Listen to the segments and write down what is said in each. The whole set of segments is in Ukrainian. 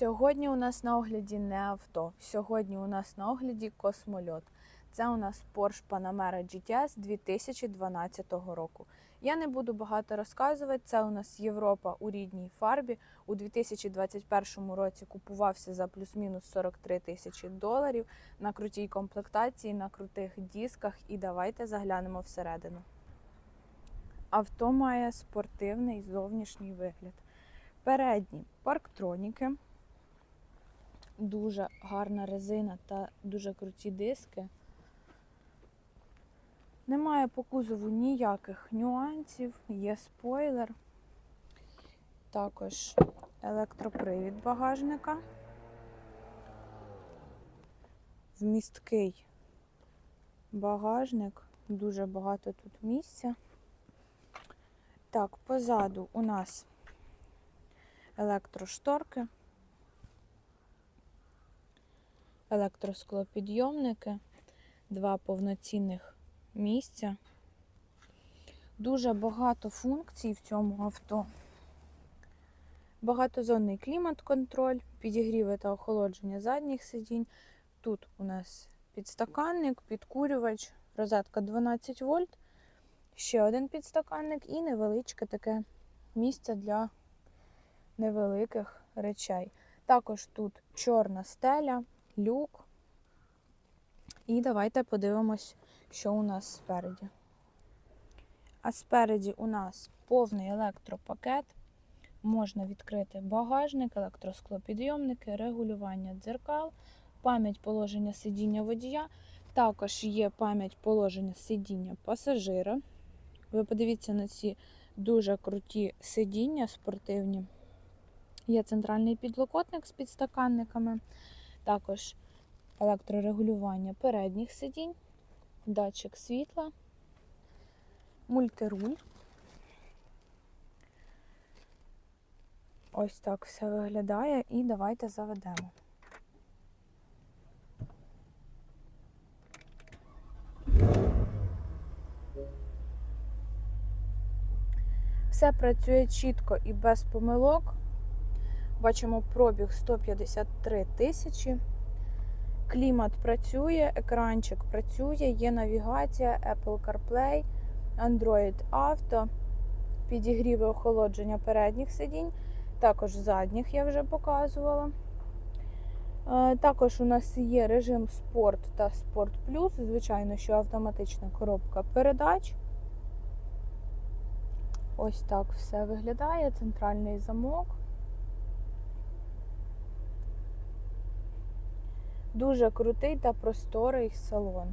Сьогодні у нас на огляді не авто. Сьогодні у нас на огляді космольот. Це у нас Porsche Panamera GTS 2012 року. Я не буду багато розказувати. Це у нас Європа у рідній фарбі. У 2021 році купувався за плюс-мінус 43 тисячі доларів на крутій комплектації, на крутих дисках. І давайте заглянемо всередину. Авто має спортивний зовнішній вигляд. Передні парктроніки, дуже гарна резина та дуже круті диски. Немає по кузову ніяких нюансів, є спойлер, також електропривід багажника, вмісткий багажник, дуже багато тут місця. Так, позаду у нас електрошторки, електросклопідйомники, два повноцінних місця. Дуже багато функцій в цьому авто. Багатозонний клімат-контроль, підігріви та охолодження задніх сидінь. Тут у нас підстаканник, підкурювач, розетка 12 вольт, ще один підстаканник і невеличке таке місце для невеликих речей. Також тут чорна стеля, люк. І давайте подивимось, що у нас спереді. А спереді у нас повний електропакет. Можна відкрити багажник, електросклопідйомники, регулювання дзеркал, пам'ять положення сидіння водія. Також є пам'ять положення сидіння пасажира. Ви подивіться на ці дуже круті сидіння спортивні. Є центральний підлокотник з підстаканниками, також електрорегулювання передніх сидінь, датчик світла, мультируль. Ось так все виглядає і давайте заведемо. Все працює чітко і без помилок. Бачимо пробіг 153 тисячі. Клімат працює, екранчик працює, є навігація, Apple CarPlay, Android Auto, підігріви охолодження передніх сидінь, також задніх я вже показувала. Е, Також у нас є режим спорт та спорт плюс. Звичайно, що автоматична коробка передач. Ось так все виглядає. Центральний замок. Дуже крутий та просторий салон.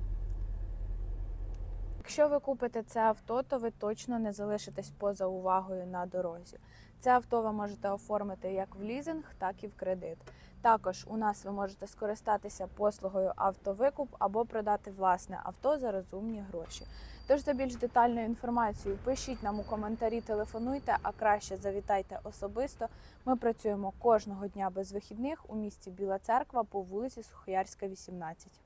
Якщо ви купите це авто, то ви точно не залишитесь поза увагою на дорозі. Це авто ви можете оформити як в лізинг, так і в кредит. Також у нас ви можете скористатися послугою автовикуп або продати власне авто за розумні гроші. Тож за більш детальною інформацією пишіть нам у коментарі, телефонуйте, а краще завітайте особисто. Ми працюємо кожного дня без вихідних у місті Біла Церква по вулиці Сухоярська, 18.